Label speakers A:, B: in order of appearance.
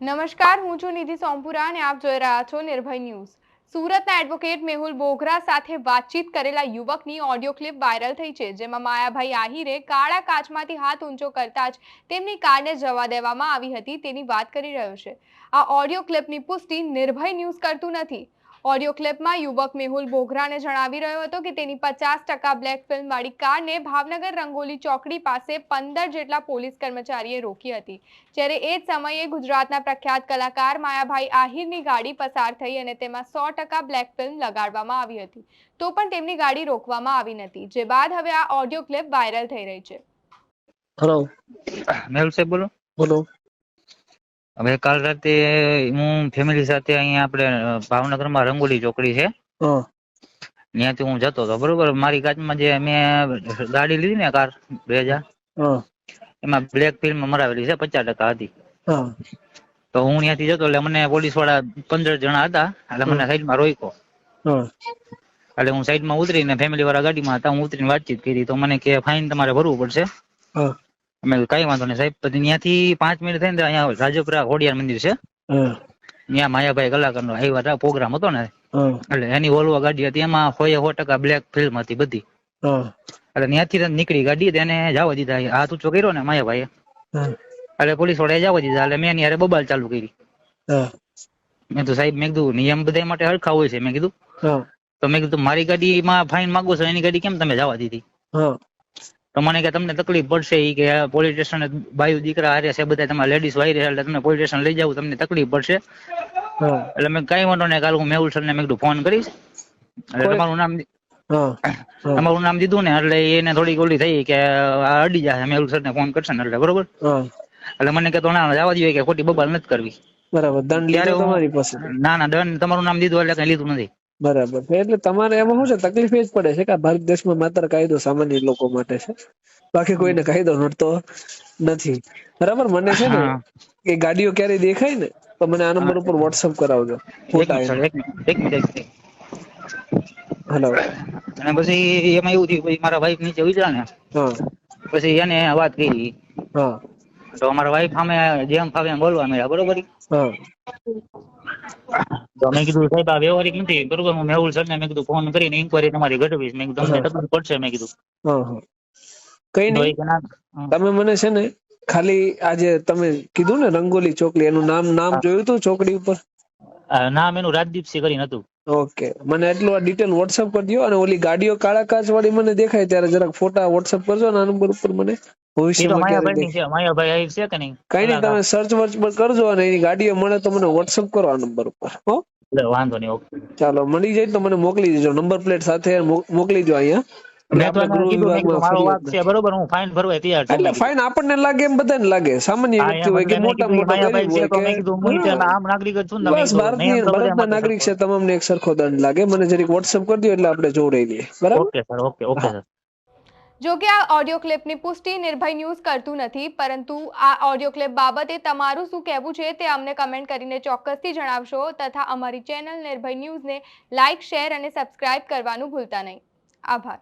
A: નમસ્કાર, હું છું નિધિ સોમપુરા અને આપ જોઈ રહ્યા છો નિર્ભય ન્યૂઝ. સુરતના એડવોકેટ મેહુલ બોઘરા સાથે વાતચીત કરેલા યુવકની ઓડિયો ક્લિપ વાયરલ થઈ છે, જેમાં માયાભાઈ આહિરે કાળા કાચમાંથી હાથ ઊંચો કરતા જ તેમની કારને જવા દેવામાં આવી હતી તેની વાત કરી રહ્યો છે. આ ઓડિયો ક્લિપની પુષ્ટિ નિર્ભય ન્યૂઝ કરતું નથી. ઓડિયો ક્લિપમાં યુવક મેહુલ બોઘરાને જણાવી રહ્યો હતો કે તેની પચાસ ટકા બ્લેક ફિલ્મ વાળી કારને ભાવનગર રંગોલી ચોકડી પાસે પંદર જેટલા પોલીસ કર્મચારીએ રોકી હતી. જ્યારે એ જ સમયે ગુજરાતના પ્રખ્યાત કલાકાર માયાભાઈ આહિરની ગાડી પસાર થઈ અને તેમાં સો ટકા બ્લેક ફિલ્મ લગાડવામાં આવી હતી. તો પણ તેમની ગાડી રોકવામાં આવી નથી. જે બાદ હવે આ ઓડિયો ક્લિપ વાયરલ થઈ રહી છે.
B: હેલો
C: મેહુલ સાહેબ બોલો.
B: બોલો.
C: હવે કાલ રાતે હું ફેમિલી સાથે અહીંયા આપણે ભાવનગરમાં રંગોલી ચોકડી છે. ત્યાંથી હું જતો હતો બરોબર? મારી કાચમાં જે મેં ગાડી લીધી ને કાર બે હજાર એમાં બ્લેક ફિલ્મ મરાવેલી છે પચાસ ટકા હતી. તો હું ત્યાંથી જતો એટલે મને પોલીસવાળા પંદર જણા હતા એટલે મને સાઈડમાં રોક્યો.
B: હા.
C: એટલે હું સાઈડમાં ઉતરીને ફેમિલી વાળા ગાડીમાં હતા હું ઉતરીને વાતચીત કરી તો મને કે ફાઇન તમારે ભરવું પડશે. અમે કઈ વાંધો નહીં સાહેબ. પછી ત્યાંથી પાંચ મિનિટ થઈને અહીંયા રાજપુરા ખોડિયાર મંદિર છે. ત્યાં માયાભાઈ કલાકારનો આવ્યા પ્રોગ્રામ હતો ને. એટલે એની ઓલવા ગાડી હતી એમાં હોય સો ટકા બ્લેક ફિલ્મ હતી બધી. એટલે ત્યાંથી નીકળી ગાડી તેને જવા દીધા. હાથ ઊંચો કર્યો ને માયાભાઈએ. એટલે પોલીસ વાળાએ જવા દીધા. એટલે મેં એની બબાલ ચાલુ કરી. મેં તો સાહેબ મેં કીધું નિયમ બધા માટે હરખા હોય છે. મેં કીધું તો મેં કીધું મારી ગાડીમાં ફાઇન માંગો છો એની ગાડી કેમ તમે જવા દીધી? તો મને કે તમને તકલીફ પડશે એ કે પોલીસ સ્ટેશન બાયુ દીકરા હારે છે બધા તમારા લેડીઝ વાયરે એટલે તમને પોલીસ સ્ટેશન લઈ જાવ તમને તકલીફ પડશે. એટલે મેં કઈ વાંધો નહીં કાલ હું મેહુલ સર ને મેં કીધું ફોન કરીશ. એટલે તમારું નામ તમારું નામ દીધું ને એટલે એને થોડીક ઓલી થઈ કે આ અડી જશે મેહુલ સર ને ફોન કરશે ને એટલે બરોબર? એટલે મને કે તો ના જવા દઈએ કે ખોટી બબાલ નથી કરવી.
B: બરાબર દંડ લીધો તમારી પાસે.
C: ના ના દંડ તમારું નામ દીધું એટલે કઈ લીધું નથી.
B: બરાબર છે. એટલે તમારે એમાં શું છે? તકલીફ એ જ પડે છે કે ભારત દેશમાં માત્ર કાયદો સામાન્ય લોકો માટે છે. બાકી કોઈને કાયદો નડતો નથી. બરાબર? મને છે ને કે ગાડીઓ ક્યારે દેખાય ને તો મને આ નંબર ઉપર વોટ્સઅપ કરાવજો. હેલો
C: અને પછી એમાં એવું થયું પછી મારા વાઈફ નીચે ઉતર્યા ને પછી એને વાત કરી.
B: હા.
C: તો અમારા વાઈફ સામે જેમ ફાવે એમ બોલવા મળ્યા બરોબર?
B: હા.
C: તો મેં કીધું સાહેબ આ વ્યવહારિક નથી બરોબર હું મેહુલ સર ને મેં કીધું ફોન કરીને ઇન્કવાયરી તમારી ઘટવીશ મેં કીધું તમને તકલીફ પડશે મેં કીધું.
B: કઈ નહીં. તમે મને છે ને ખાલી આજે તમે કીધું ને રંગોલી ચોકડી એનું નામ નામ જોયું હતું ચોકડી ઉપર?
C: આ નામ એનું રાજદીપસિંહ કરીને હતું.
B: ઓકે. મને એટલું આ ડિટેલ વોટ્સઅપ કરી દો અને ઓલી ગાડીઓ કાળા કાચ વાળી મને દેખાય ત્યારે જરાક ફોટા વોટ્સઅપ કરજો ને આ નંબર ઉપર મને. તમે સર્ચ વર્ચ પર કરજો અને એની ગાડીઓ મળે તો મને વોટ્સઅપ કરો આ નંબર ઉપર હો?
C: વાંધો નહીં ઓકે.
B: ચાલો મળી જાય તો મને મોકલી દેજો નંબર પ્લેટ સાથે મોકલી દો અહીંયા.
C: બરોબર? હું ફાઇન ભરવા તૈયાર છું.
B: એટલે ફાઇન આપણને લાગે એમ બધાને લાગે. સામાન્ય વ્યક્તિ હોય કે મોટા મોટા
C: આમ નાગરિક છું
B: બસ ભારતીય ભારતના નાગરિક
C: તમામ
B: તમામને એક સરખો દંડ લાગે. મને જરીક વોટ્સઅપ કરી દો એટલે આપણે જોડાઈ લઈએ બરાબર?
C: Okay sir okay okay sir.
A: જો કે આ ઓડિયો ક્લિપની પુષ્ટિ નિર્ભય ન્યૂઝ કરતું નથી, પરંતુ આ ઓડિયો ક્લિપ બાબતે તમારું શું કહેવું છે તે અમને કમેન્ટ કરીને ચોક્કસથી જણાવશો તથા અમારી ચેનલ નિર્ભય ન્યૂઝને લાઇક શેર અને સબસ્ક્રાઇબ કરવાનું ભૂલતા નહીં. આભાર.